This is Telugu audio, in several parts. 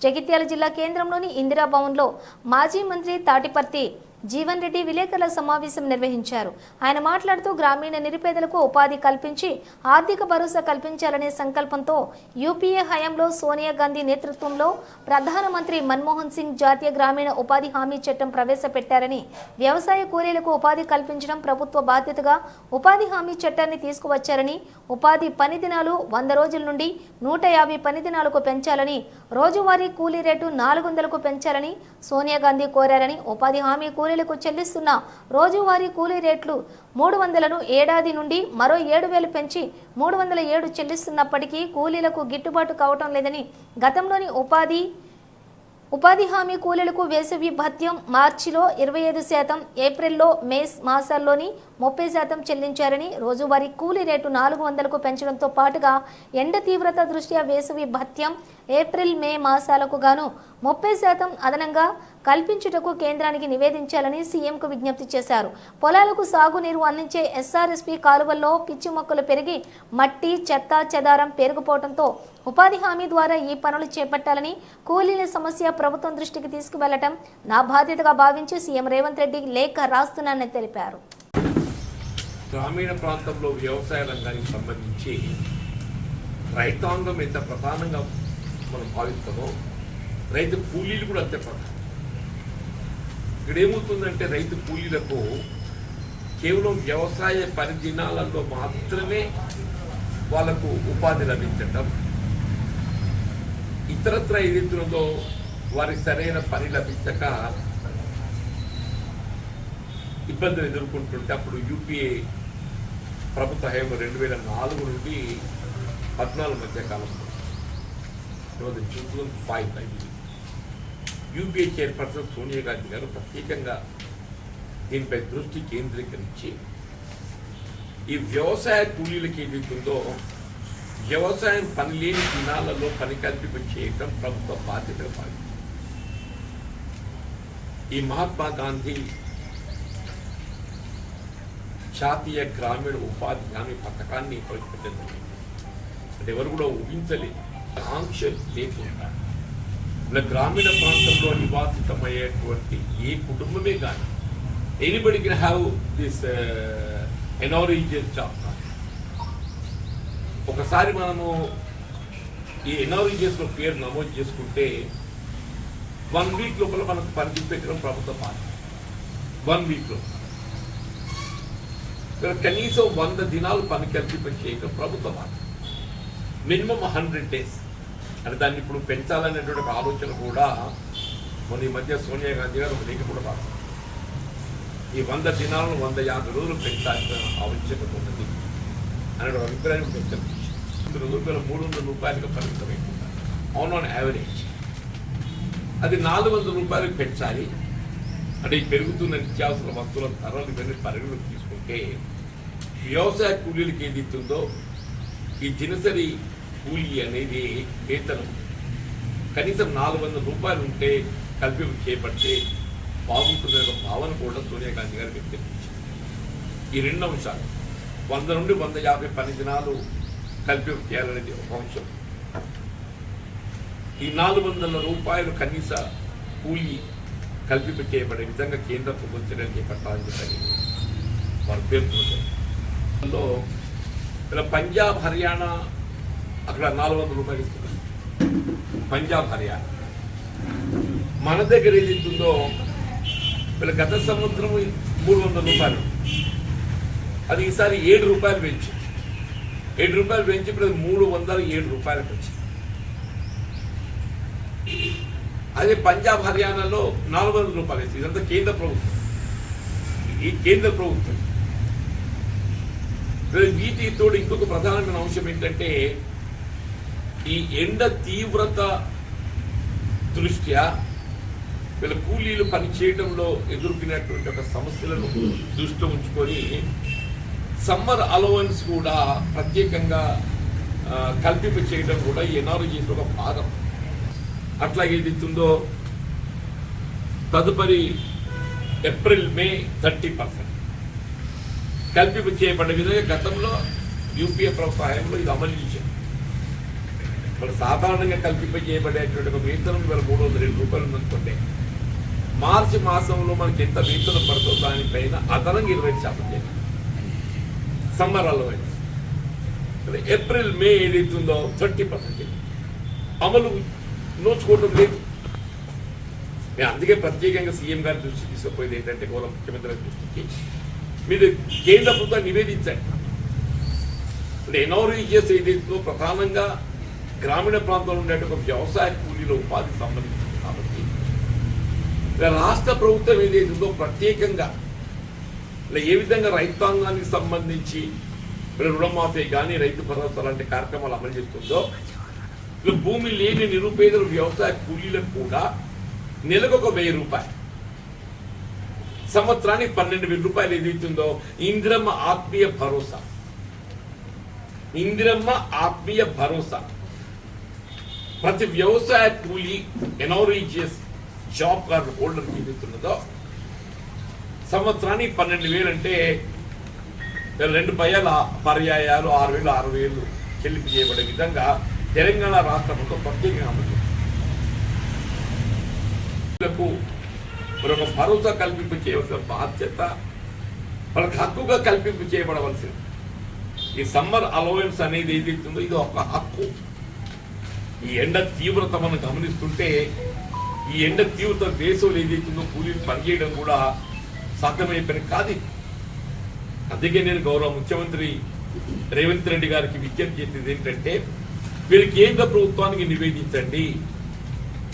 జగిత్యాల జిల్లా కేంద్రంలోని ఇందిరా భవన్లో మాజీ మంత్రి తాటిపర్తి జీవన్ రెడ్డి విలేకరుల సమావేశం నిర్వహించారు. ఆయన మాట్లాడుతూ గ్రామీణ నిరుపేదలకు ఉపాధి కల్పించి ఆర్థిక భరోసా కల్పించాలనే సంకల్పంతో యూపీఏ హయాంలో సోనియా గాంధీ నేతృత్వంలో ప్రధానమంత్రి మన్మోహన్ సింగ్ జాతీయ గ్రామీణ ఉపాధి హామీ చట్టం ప్రవేశపెట్టారని వ్యవసాయ కూలీలకు ఉపాధి కల్పించడం ప్రభుత్వ బాధ్యతగా ఉపాధి హామీ చట్టాన్ని తీసుకువచ్చారని ఉపాధి పని దినాలు వంద రోజుల నుండి నూట యాభై పని దినాలకు పెంచాలని రోజువారీ కూలీ రేటు నాలుగు వందలకు పెంచాలని సోనియా గాంధీ కోరారని ఉపాధి హామీ కూలీలకు చెల్లిస్తున్న రోజువారీ కూలీ రేట్లు మూడు వందలను ఏడాది నుండి మరో ఏడు వేలు పెంచి మూడు వందల ఏడు చెల్లిస్తున్నప్పటికీ కూలీలకు గిట్టుబాటు కావటం లేదని గతంలోని ఉపాధి ఉపాధి హామీ కూలీలకు వేసవి భత్యం మార్చిలో ఇరవై ఐదు శాతం ఏప్రిల్లో మే మాసాల్లోని ముప్పై శాతం చెల్లించారని రోజువారీ కూలీ రేటు నాలుగు వందలకు పెంచడంతో పాటుగా ఎండ తీవ్రత దృష్ట్యా వేసవి భత్యం ఏప్రిల్ మే మాసాలకు గాను ముప్పై శాతం అదనంగా కల్పించుటకు కేంద్రానికి నివేదించాలని సీఎంకు విజ్ఞప్తి చేశారు. పొలాలకు సాగునీరు అందించే ఎస్ఆర్ఎస్పీ కాలువల్లో పిచ్చి మొక్కలు పెరిగి మట్టి చెత్త చెదారం పెరిగిపోవడంతో ఉపాధి హామీ ద్వారా ఈ పనులు చేపట్టాలని కూలీల సమస్య ప్రభుత్వం దృష్టికి తీసుకువెళ్ళటం నా బాధ్యతగా భావించి సీఎం రేవంత్ రెడ్డి లేఖ రాస్తున్నానని తెలిపారు. గ్రామీణ ప్రాంతంలో వ్యవసాయ రంగానికి సంబంధించి రైతాంగం ఎంత ప్రధానంగా మనం భావిస్తామో రైతు కూలీలు కూడా అంతే ప్రధానం. ఇక్కడ ఏమవుతుందంటే రైతు కూలీలకు కేవలం వ్యవసాయ పరిదినాలలో మాత్రమే వాళ్ళకు ఉపాధి లభించటం ఇతరత్ర ఏదైతున్నదో వారికి సరైన పని లభించక ఇబ్బందులు ఎదుర్కొంటుంటే అప్పుడు యూపీఏ ప్రభుత్వ హయాంలో రెండు వేల నాలుగు నుండి పద్నాలుగు మధ్య కాలంలో two thousand five UPA chairperson Sonia Gandhi గారు ప్రత్యేకంగా దీనిపై దృష్టి కేంద్రీకరించి ఈ వ్యవసాయ కూలీలకి ఏదైతుందో వ్యవసాయం పని లేని దినాలలో పని కల్పింప చేయటం ప్రభుత్వ బాధ్యతగా భావించింది ఈ మహాత్మా గాంధీ జాతీయ గ్రామీణ ఉపాధి హామీ పథకాన్ని ప్రవేశపెట్టడం జరిగింది. అంటే ఎవరు కూడా ఊహించలేదు ఆంక్ష లేకుండా ఇలా గ్రామీణ ప్రాంతంలో నివాసితమయ్యేటువంటి ఏ కుటుంబమే కానీ anybody can have this onerous job ఒకసారి మనము ఈ ఎనారిజియస్లో పేరు నమోదు చేసుకుంటే వన్ వీక్ లోపల మనకు పని పెట్టడం ప్రభుత్వ పార్టీ వన్ వీక్లో లోపల. కనీసం వంద దినాలు పని కల్పింప చేయడం ప్రభుత్వ బాధ్యత మినిమం హండ్రెడ్ డేస్ అంటే దాన్ని ఇప్పుడు పెంచాలనేటువంటి ఒక ఆలోచన కూడా మొన్న ఈ మధ్య సోనియా గాంధీ గారు ఒక లేఖ కూడా రాశారు ఈ వంద దినాలను వంద యాభై రోజులు పెంచాల్సిన ఆవశ్యకత ఉన్నది అనే ఒక అభిప్రాయం వ్యక్తం చేశారు రెండు వేల మూడు వందల రూపాయలకు పరిమితమైపోతారు ఆన్ ఆన్ యావరేజ్ అది నాలుగు వందల రూపాయలకు పెంచాలి అంటే ఈ పెరుగుతున్న నిత్యావసర వస్తువుల ధరలు ఇవన్నీ పరిగణలోకి అంటే వ్యవసాయ కూలీలకు ఏది ఇస్తుందో ఈ దినసరి కూలీ అనేది వేతనం. కనీసం నాలుగు వందల రూపాయలు ఉంటే కల్పింపు చేపడితే బాగుంటుందనే భావన కూడా సోనియా గాంధీ గారు వ్యక్తపరిచారు. ఈ రెండు అంశాలు వంద నుండి వంద యాభై పని దినాలు కల్పింపు చేయాలనేది ఒక అంశం. ఈ నాలుగు వందల రూపాయలు కనీస కూలీ కల్పింపు చేయబడే విధంగా కేంద్ర ప్రభుత్వం చర్యలు చేపట్టాలని చెప్పారు. వారు పేర్కొన్నారు ఇలా పంజాబ్ హర్యానా అక్కడ నాలుగు వందల రూపాయలు ఇస్తున్నారు. పంజాబ్ హర్యానా. మన దగ్గర ఏది ఉందో వీళ్ళ గత సంవత్సరం మూడు వందల రూపాయలు. అది ఈసారి ఏడు రూపాయలు పెంచి. ఏడు రూపాయలు పెంచి ఇప్పుడు మూడు వందల ఏడు రూపాయలకు వచ్చింది అదే పంజాబ్ హర్యానాలో నాలుగు వందల రూపాయలు ఇస్తుంది ఇదంతా కేంద్ర ప్రభుత్వం. ఈ కేంద్ర ప్రభుత్వం. మరి తోడు ఇంకొక ప్రధానమైన అంశం ఏంటంటే ఈ ఎండ తీవ్రత దృష్ట్యా వీళ్ళ కూలీలు పని చేయడంలో ఎదుర్కొనేటువంటి ఒక సమస్యలను దృష్టిలో ఉంచుకొని సమ్మర్ అలవెన్స్ కూడా ప్రత్యేకంగా కల్పింప చేయడం కూడా ఈ ఎన్ఆర్జీస్ ఒక భాగం. అట్లా ఏదైతుందో తదుపరి ఏప్రిల్ మే థర్టీ పర్సెంట్. కల్పింపు చేయబడ్డ విధంగా గతంలో యూపీఏ ప్రభుత్వ హయాంలో ఇది అమలు చేశారు. మన సాధారణంగా కల్పింపజేయబడేటువంటి ఒక వేతనం ఇవాళ మూడు వందల రెండు రూపాయలు ఉందనుకోండి మార్చి మాసంలో మనకి ఎంత వేతనం పడుతుందో దానిపైన అదనంగా ఇరవై శాతం చేయాలి. సమ్మర్ అలవెన్స్ ఏప్రిల్ మే ఏదైతుందో థర్టీ పర్సెంట్. అమలు నోచుకోవటం లేదు. నేను అందుకే ప్రత్యేకంగా సీఎం గారి దృష్టి తీసుకుపోయేది ఏంటంటే గౌరవ ముఖ్యమంత్రి గారి దృష్టికి. మీరు కేంద్ర ప్రభుత్వం నివేదించండి ఇప్పుడు ఎన్ఆర్ఈజిఎస్ ఏదైతుందో ప్రధానంగా గ్రామీణ ప్రాంతంలో ఉండే ఒక వ్యవసాయ కూలీల ఉపాధి సంబంధించింది కాబట్టి. రాష్ట్ర ప్రభుత్వం ఏదైతుందో ప్రత్యేకంగా ఇలా ఏ విధంగా రైతాంగానికి సంబంధించి రుణమాఫీ కానీ రైతు భరోసా లాంటి కార్యక్రమాలు అమలు చేస్తుందో భూమి లేని నిరుపేదలు వ్యవసాయ కూలీలకు కూడా నెలకు ఒక వెయ్యి రూపాయలు. సంవత్సరానికి పన్నెండు వేల రూపాయలు ఏదైతుందో ఇందిరమ్మ ఆత్మీయ భరోసా ఇందిరమ్మ ఆత్మీయ భరోసా ప్రతి వ్యవసాయ కూలీ ఎనోరీజియస్ జాబ్ కార్డు హోల్డర్ ఏదైతున్నదో సంవత్సరానికి పన్నెండు వేలు అంటే రెండు పర్యాల పర్యాయాలు ఆరు వేలు ఆరు వేలు చెల్లింపు చేయబడే విధంగా తెలంగాణ రాష్ట్ర ప్రభుత్వం ప్రత్యేకంగా అమలు చేస్తుంది. మరొక భరోసా కల్పింపు చేయవలసిన బాధ్యత వాళ్ళకి హక్కుగా కల్పింపు చేయబడవలసింది. ఈ సమ్మర్ అలవెన్స్ అనేది ఏదైతుందో ఇది ఒక హక్కు. ఈ ఎండ తీవ్రత మనం గమనిస్తుంటే ఈ ఎండ తీవ్రత దేశంలో ఏదైతుందో కూలీలు పనిచేయడం కూడా సాధ్యమైపోయిన కాదు. అందుకే నేను గౌరవ ముఖ్యమంత్రి రేవంత్ రెడ్డి గారికి విజ్ఞప్తి చేసేది ఏంటంటే మీరు కేంద్ర ప్రభుత్వానికి నివేదించండి.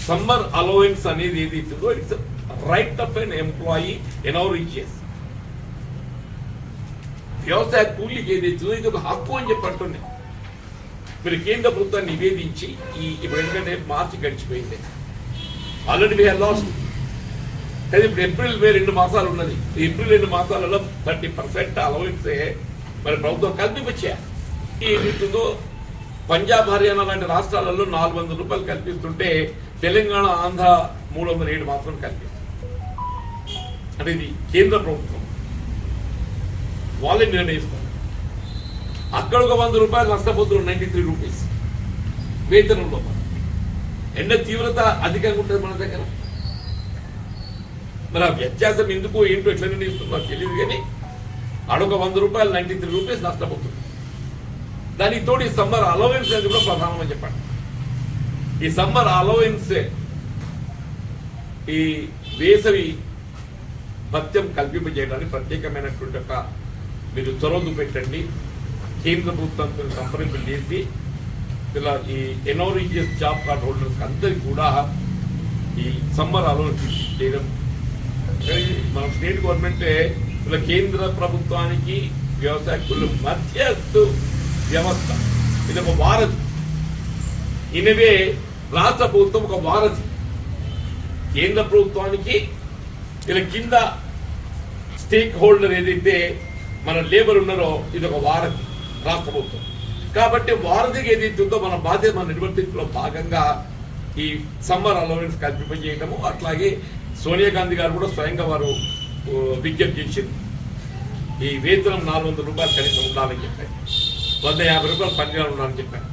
సమ్మర్ అలవెన్స్ అనేది ఏదైతుందో it's right of an employee and our వ్యవసాయ కూలీకి ఏదైతుందో ఇది ఒక హక్కు అని చెప్పండి మీరు కేంద్ర ప్రభుత్వాన్ని నివేదించి ఈ ఇప్పుడు ఎందుకంటే మార్చి గడిచిపోయింది. ఆల్రెడీ వీ లాస్ట్ కానీ ఇప్పుడు ఏప్రిల్ మే రెండు మాసాలు ఉన్నది. ఏప్రిల్ రెండు మాసాలలో థర్టీ పర్సెంట్ అలవెన్సే మరి ప్రభుత్వం కల్పించే ఏదైతుందో పంజాబ్ హర్యానా లాంటి రాష్ట్రాలలో నాలుగు వందల రూపాయలు కల్పిస్తుంటే తెలంగాణ ఆంధ్ర మూడు వందల ఏడు మాత్రం కల్పిస్తుంది అంటే ఇది కేంద్ర ప్రభుత్వం. వాళ్ళే నిర్ణయిస్తారు. అక్కడ ఒక వంద రూపాయలు నష్టపోతున్నారు నైంటీ త్రీ రూపీస్ వేతనంలో ఎండ తీవ్రత అధికంగా ఉంటుంది మన దగ్గర? మరి ఆ వ్యత్యాసం ఎందుకు ఏంటో ఎట్లా నిర్ణయిస్తుందో తెలియదు కానీ అడొక వంద రూపాయలు నైంటీ త్రీ రూపీస్ నష్టపోతుంది దానికి తోడు ఈ సమ్మర్ అలవెన్స్ అనేది కూడా ప్రధానమని చెప్పండి. ఈ సమ్మర్ అలవెన్స్ ఈ వేసవి భత్యం కల్పింపజేయడానికి ప్రత్యేకమైనటువంటి ఒక మీరు చొరవ పెట్టండి కేంద్ర ప్రభుత్వంతో సంప్రదింపులు చేసి ఇలా ఈ ఎనోరీజియస్ జాబ్ కార్డ్ హోల్డర్స్ అందరికీ కూడా ఈ సమ్మర్ అలవెన్స్ చేయడం. మన స్టేట్ గవర్నమెంట్ ఇలా కేంద్ర ప్రభుత్వానికి వ్యవసాయ కుల మధ్యస్థు వ్యవస్థ. ఇది ఒక వారధి. ఇనవే రాష్ట్ర ప్రభుత్వం ఒక వారధి. కేంద్ర ప్రభుత్వానికి ఇలా కింద స్టేక్ హోల్డర్ ఏదైతే మన లేబర్ ఉన్నారో ఇది ఒక వారధి రాష్ట్ర ప్రభుత్వం కాబట్టి వారధికి ఏదైతే ఉందో మన బాధ్యత మన నిర్వర్తింపులో భాగంగా ఈ సమ్మర్ అలవెన్స్ కల్పింపజేయటము అట్లాగే సోనియా గాంధీ గారు కూడా స్వయంగా వారు విజ్ఞప్తి చేసింది. ఈ వేతనం నాలుగు వందల రూపాయలు కనీసం ఉండాలని చెప్పారు. వంద యాభై రూపాయలు పనిగా ఉండాలని చెప్పారు.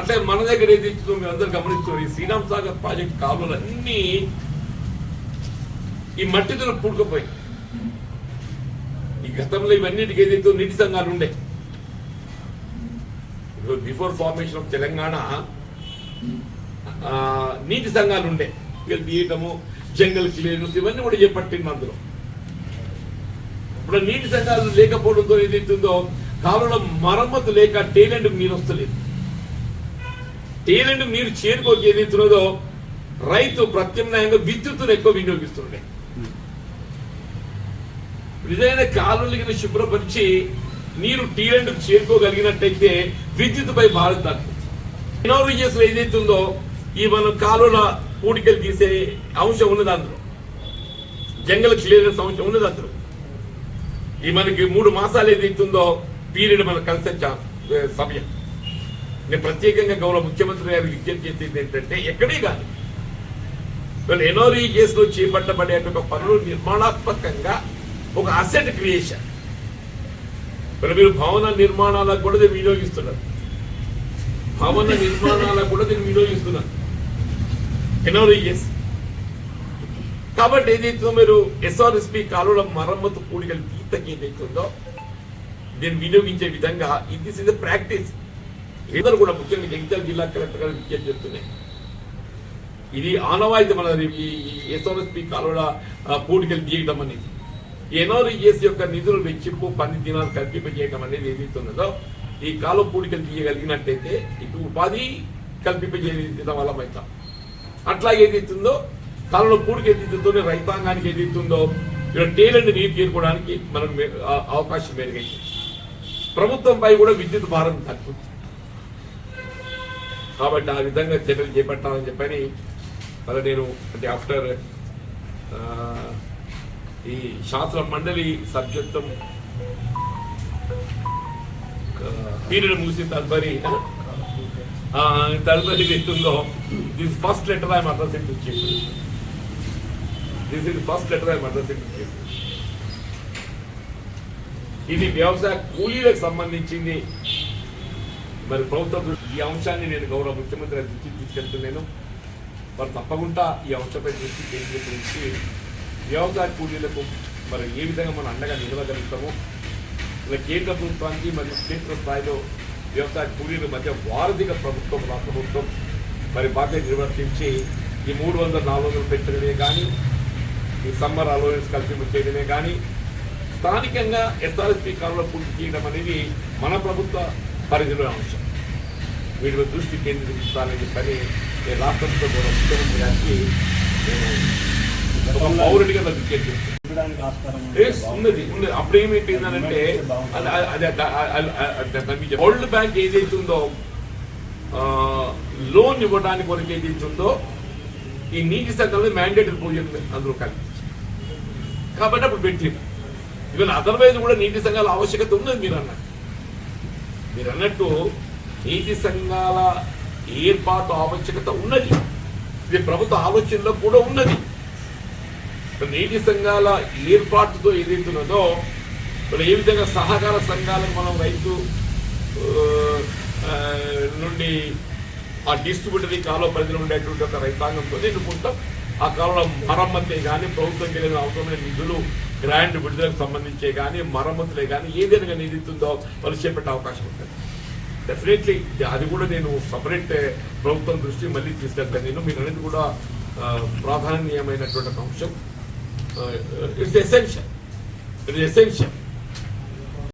అట్లే మన దగ్గర ఏది ఇచ్చిందో మీరు అందరు గమనిస్తున్నారు ఈ శ్రీరామ్ సాగర్ ప్రాజెక్ట్ కాలువలు అన్నీ ఈ మట్టితో పూడుకుపోయి ఈ గతంలో ఇవన్నిటికి ఏదైతే నీటి సంఘాలు ఉండే బిఫోర్ ఫార్మేషన్ ఆఫ్ తెలంగాణ నీటి సంఘాలు ఉండే. తీయటము జంగల్ క్లియరెన్స్ ఇవన్నీ కూడా చేపట్టింది అందులో? ఇప్పుడు నీటి సంఘాలు లేకపోవడంతో ఏదైతుందో కాలంలో మరమ్మతు లేక టేలెంట్ నీరు వస్తలేదు. టేలెంట్ నీరు చేరుకోకి ఏదైతున్నదో రైతు ప్రత్యామ్నాయంగా విద్యుత్తును ఎక్కువ వినియోగిస్తుండే. నిజమైన కాలువలకి శుభ్రపరిచి నీరు టీలెంట్కు చేరుకోగలిగినట్టయితే విద్యుత్పై భారత్ తగ్గుతుంది ఎనోరిజియస్లో ఏదైతే ఉందో ఈ మనం కాలువల పూడికలు తీసే అంశం ఉన్నది అందులో. జంగల్ క్లియరెన్స్ అంశం ఉన్నది అందులో. ఈ మనకి మూడు మాసాలు ఏదైతే ఉందో పీరియడ్ మన కన్సెప్ట్ సమయం. నేను ప్రత్యేకంగా గౌరవ ముఖ్యమంత్రి గారు విజ్ఞప్తి చేసేది ఏంటంటే ఎక్కడే కాదు. వీళ్ళు కేసులో చేపట్టబడే ఒక పనులు నిర్మాణాత్మకంగా ఒక అసెట్ క్రియేషన్ మరి మీరు భవన నిర్మాణాలకు కూడా దీన్ని వినియోగిస్తున్నారు. భవన నిర్మాణాలకు కూడా నేను వినియోగిస్తున్నారు. ఎస్ కాబట్టి ఏదైతుందో మీరు ఎస్ఆర్ఎస్పి కాలువల మరమ్మతు కూడికలు గీతకి ఏదైతుందో దీన్ని వినియోగించే విధంగా దిస్ ఇస్ ప్రాక్టీస్ ఇద్దరు కూడా ముఖ్యంగా జగిత్యాల జిల్లా కలెక్టర్ గారు విజ్ఞప్తి చేస్తున్నాయి. ఇది ఆనవాయితీ మన ఈ ఎస్ఆర్ఎస్పి కాలువల పూడికలు తీయడం అనేది. ఎన్ఆర్ఈఎస్ యొక్క నిధులు వెచ్చింపు పని దినాలు కల్పింపజేయడం అనేది ఏదైతున్నదో ఈ కాలం పూడికలు తీయగలిగినట్టయితే ఇటు ఉపాధి కల్పింపజేయడం వల్ల అవుతాం అట్లా ఏదైతుందో కాలంలో పూడికి ఏదైతుందో రైతాంగానికి ఏదైతుందో ఇక్కడ టేలెంట్ నీరు చేరుకోవడానికి మనం అవకాశం మెరుగైంది ప్రభుత్వంపై కూడా విద్యుత్ భారం తగ్గుతుంది. కాబట్టి ఆ విధంగా చర్యలు చేపట్టాలని చెప్పని మరి నేను అంటే ఆఫ్టర్ ఈ శాస్త్ర మండలి సభ్యత్వం పీరియడ్ ముగిసిన తదుపరి తదుపరి ఎత్తుందో this first letter I'm addressing to chief this is first letter ఆయన అడ్రసింగ్ టు చీఫ్ ఇది వ్యవసాయ కూలీలకు సంబంధించింది. మరి ప్రభుత్వం ఈ అంశాన్ని నేను గౌరవ ముఖ్యమంత్రి దృష్టికి తీసుకెళ్తున్నాను. మరి తప్పకుండా ఈ అంశంపై దృష్టి కేంద్రీకరించి వ్యవసాయ కూలీలకు మరి ఏ విధంగా మనం అండగా నిలవగలుగుతామో ఇలా కేంద్ర ప్రభుత్వానికి మరియు క్షేత్ర స్థాయిలో వ్యవసాయ కూలీల మధ్య వారధిగా ప్రభుత్వం రాష్ట్ర ప్రభుత్వం మరి బాధ్యత నిర్వర్తించి ఈ మూడు వందల నాలుగు వందలు పెట్టడమే కానీ ఈ సమ్మర్ అలవెన్స్ కల్పింపు చేయడమే కానీ స్థానికంగా ఎస్ఆర్ఎస్పీ కాలంలో పూర్తి చేయడం అనేది మన ప్రభుత్వ పరిధిలో అంశం వీటిపై దృష్టి కేంద్రీకరించాలని చెప్పని నేను రాష్ట్రంతో కూడా ముఖ్యమంత్రి గారికి నేను ఒక పౌరుడిగా Yes, ఉన్నది ఉన్నది అప్పుడు ఏమైపోయిందనంటే వరల్డ్ బ్యాంక్ ఏదైతే ఉందో లోన్ ఇవ్వడానికి వరకు ఏదైతే ఉందో ఈ నీటి సంఘంలో మ్యాండేటరీ ప్రొవిజన్ అందులో కల్పించి కాబట్టి అప్పుడు పెట్టింది ఈవెన్ అదర్వైజ్ కూడా నీటి సంఘాల ఆవశ్యకత ఉన్నది మీరు అన్నట్టు మీరు అన్నట్టు నీటి సంఘాల ఏర్పాటు ఆవశ్యకత ఉన్నది ఇది ప్రభుత్వ ఆలోచనలో కూడా ఉన్నది నీటి సంఘాల ఏర్పాటుతో ఏదైతున్నదో ఇప్పుడు ఏ విధంగా సహకార సంఘాలకు మనం రైతు నుండి ఆ డిస్ట్రిబ్యూటరీ కాలువ పరిధిలో ఉండేటువంటి ఒక రైతాంగంతో ఎన్నుకుంటాం ఆ కాలంలో మరమ్మతే కానీ ప్రభుత్వం కలిగిన అవసరమైన నిధులు గ్రాంట్ విడుదలకు సంబంధించే కానీ మరమ్మతులే కానీ ఏదైనా నిధిస్తుందో ఏదైతుందో వాళ్ళు చేపట్టే అవకాశం ఉంటుంది. డెఫినెట్లీ అది కూడా నేను సపరేట్ ప్రభుత్వం దృష్టి మళ్ళీ తీసుకెళ్తాను. నేను మీరు అనేది కూడా ప్రాధాన్యమైనటువంటి అంశం. అంశం ఇట్స్ ఎసెన్షియల్ ఇట్స్ ఎసెన్షియల్